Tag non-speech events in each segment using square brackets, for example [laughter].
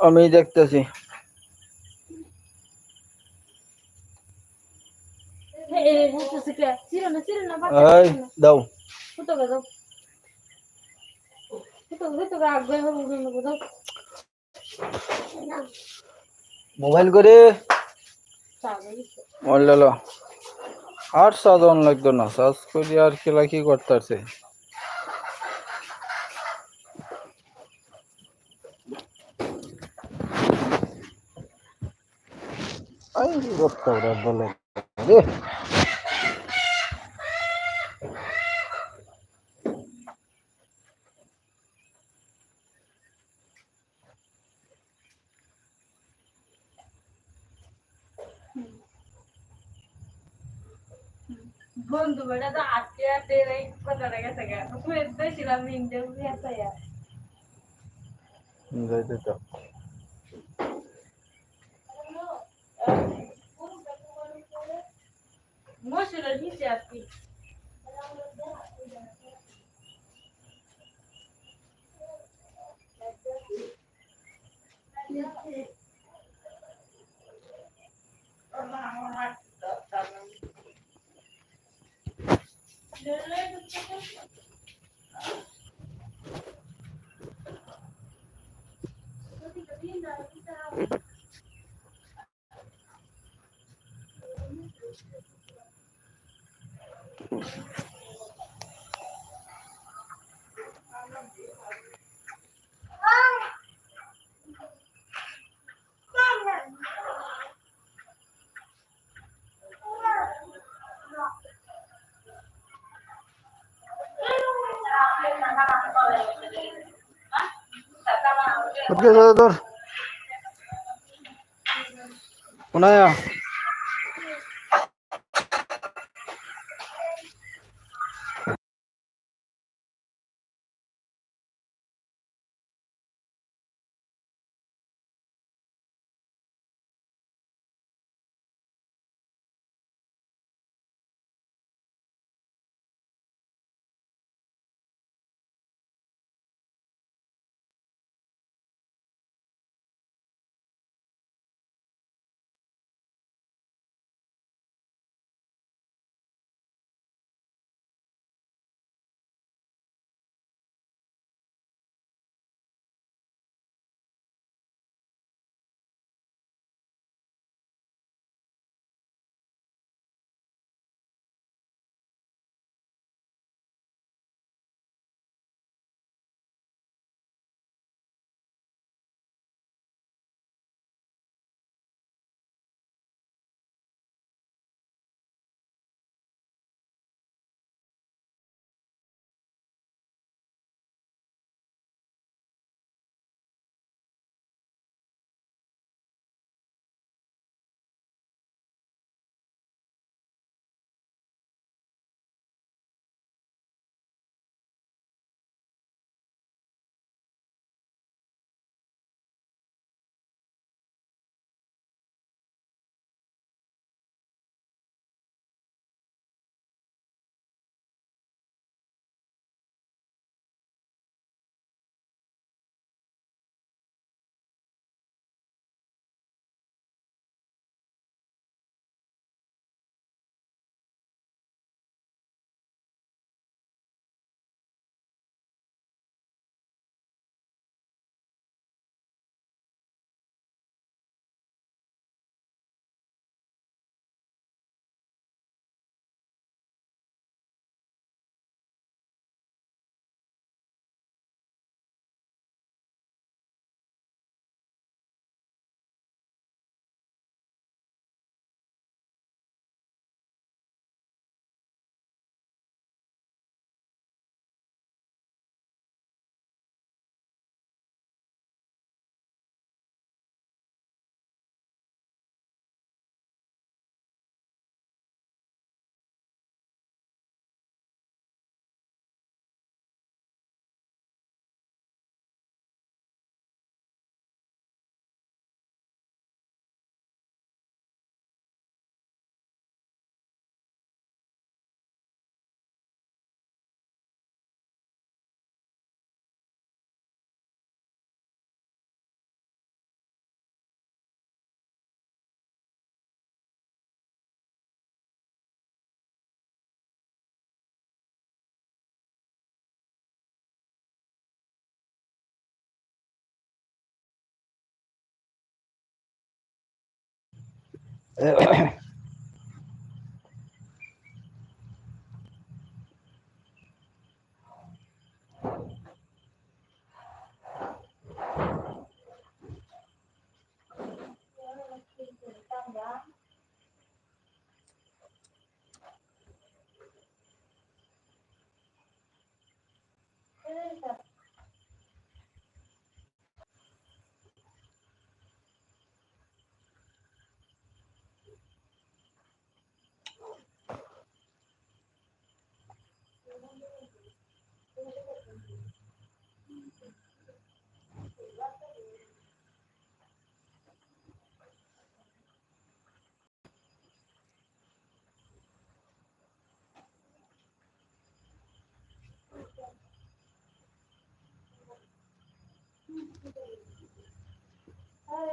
আমি দেখতেছি। দাও। মোবাইল করে। আর সাধন লাগতো না সাজ করি আর খেলা কি করতেছে? রক্ত বলে? রে বন্ধু বেটা তো আটকে আটকে এই কথাটা গেছে গে। তুমি এসেছিলাম ইন্টারভিউ আছে যাইতে তো। Peace. কোথায় যাবে তোর কোনায় কিছু É, [coughs]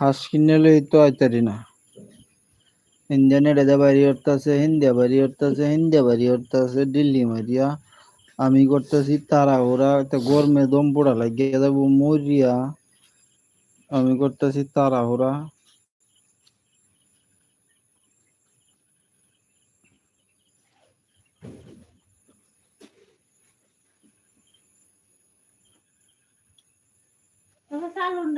কিনে লই তো আইতারি না ইন্ডিয়ান এটা বাড়ি উঠতেছে হিন্দিয়া বাড়ি উঠতেছে হিন্দিয়া বাড়ি উঠতেছে দিল্লি মারিয়া আমি করতেছি তারা ওরা একটা গরমে দম পোড়া লাগিয়ে যাব মরিয়া আমি করতেছি তারা ওরা Apa salon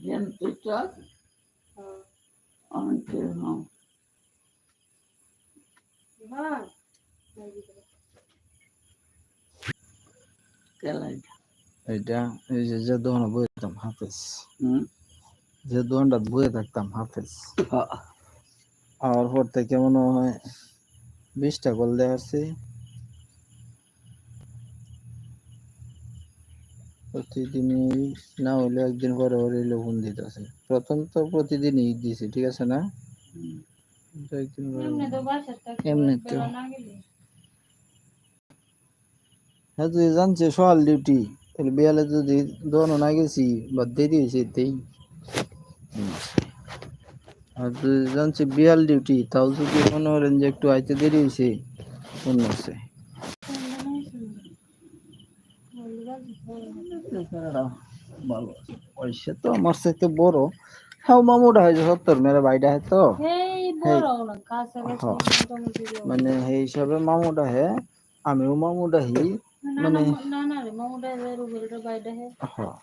dulu ya? Identitas Oh. antes no. Gimana? Nah, gitu. ¿Qué la এটা এই যে যে দোকানে বয়ে থাকতাম হাফেজ. যে দোকানটা বয়ে থাকতাম হাফেজ আর পর থেকে মনে হয় বিশটা কল দেখাচ্ছি প্রতিদিনই না হলে একদিন পরে পরে এলো ফোন দিতেছে প্রথম তো প্রতিদিনই দিছি ঠিক আছে না? একদিন এমনি তো। হ্যাঁ তুই জানছে সকাল ডিউটি। তাহলে বিয়ালে যদি দোকানে না গেছি বা দেরি হয়েছে তেই আর তুই জানছে বিয়াল ডিউটি তাও যদি মনে করেন যে একটু আইতে দেরি হয়েছে অন্য আছে ভালো আছে। পয়সা তো আমার সাথে বড়। হ্যাঁ মামুটা হয়েছে সত্তর মেরে বাইটা হয় তো। হ্যাঁ। মানে সেই হিসাবে মামুটা হে আমিও মামুটা হি। মানে হ্যাঁ।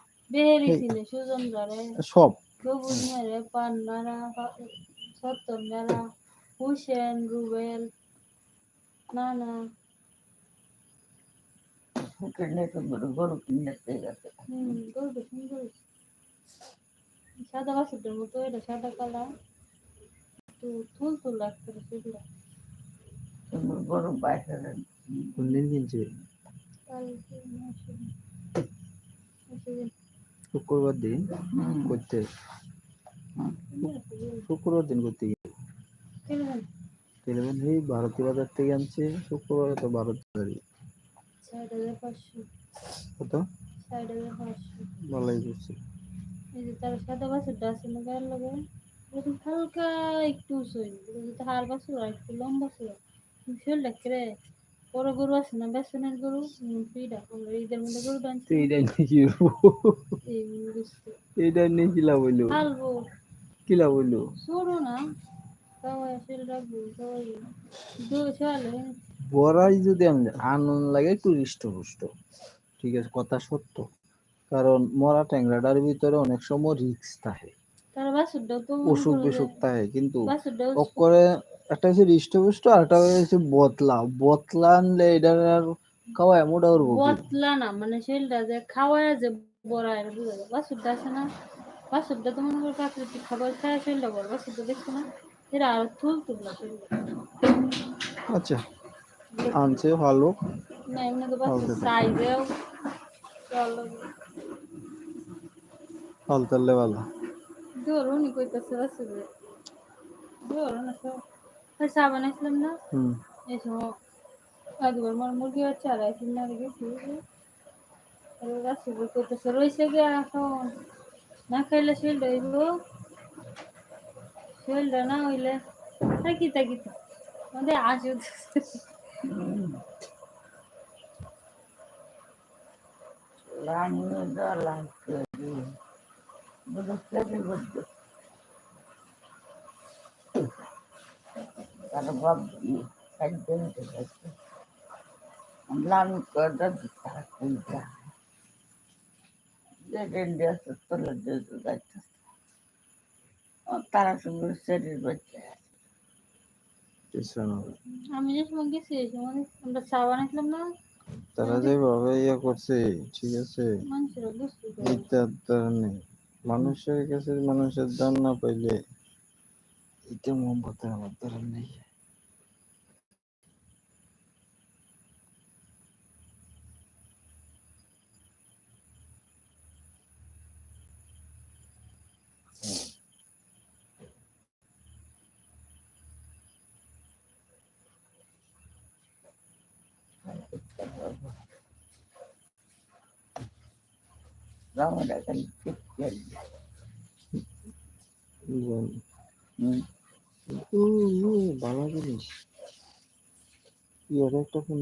সব। সত্তর মেরা হুসেন রুবেল। না না। Porque তো বড় বড় গেছে হুম। গরুটা সুন্দর সাদা বাসুরটার মতো এটা সাদা কালার একটু তুল তুল লাগছে সেগুলো বড় বাইরে কিনছে কালকে আসেনি। আসেনি। শুক্রবার দিন করতে শুক্রবার দিন করতে গিয়ে এই ভারতী বাজার থেকে আনছে শুক্রবার তো ভারত বাজারে ষাট হাজার পাঁচশো। কত? ষাট হাজার পাঁচশো। ভালোই করছে। এই যে তার সাদা বাছুরটা আছে না গায়ের লগে? এরকম হালকা একটু যদি হার বাছুর আর একটু লম্বা ছিল। শরীরটা কেড়ে বড় গরু আছে না বেসনের গরু? পিডা ঈদের মধ্যে গরু টানছি। এইটা নিয়ে কি এই এইটা নিয়ে কি লাভ হইল? হালবো। কি লাভ হইল? ছোড়ো না। বড়াই যদি আনন্দ লাগে একটু হৃষ্টপুষ্ট। ঠিক আছে কথা সত্য। কারণ মরা ট্যাংরাটার ভিতরে অনেক সময় রিক্স থাকে। অসুখ বিসুখ থাকে কিন্তু করে একটা হচ্ছে হৃষ্টপুষ্ট আর একটা হচ্ছে বতলা বতলা আনলে এটা আর খাওয়া এমনটা করব কি? বতলা না মানে শরীরটা যে খাওয়ায় যে বড় আর বুঝা যায় আছে না? বাছুরটা তো মনে করো প্রাকৃতিক খাবার খায় শরীরটা বড় বাছুরটা দেখছ না? এরা আর তুল তুললা শরীর আচ্ছা আনছে ভালো। না এমনি তো বাছুর Okay. সাইজেও চলো ফালতালে ভালো ধরুন ই কইতাছে বাছুরে ধরুন না সব। ওই চা বানাইছিলাম না? হুম। এই সময় একবার আমার মুরগি বাচ্চা আর একদিন না গেছি বাছুর কইতাছে রইছে গে এখন। না খাইলে হইব? শরীরটা না হইলে থাকিতা কিতা আমাদের আসে লাইনে দেওয়া লাগছে বুঝতে বুঝতে তার বাপ একদিন লাল করে তারা কুলটা যে ডেন্ডে আছে তোলে যেতে যাচ্ছে তারা সঙ্গে শরীর বাচ্চা আমি যে সময় গেছি আমরা চা বানাইছিলাম না? তারা যেভাবে ইয়ে করছে ঠিক আছে? মানুষের এইটার দ্বারা মানুষের কাছে মানুষের দাম না পাইলে এটা মোমবাতি আমার দ্বারা নেই রামাটা খালি ঠিক করে হুম ও ও ভালো জিনিস ইয়ার একটা ফোন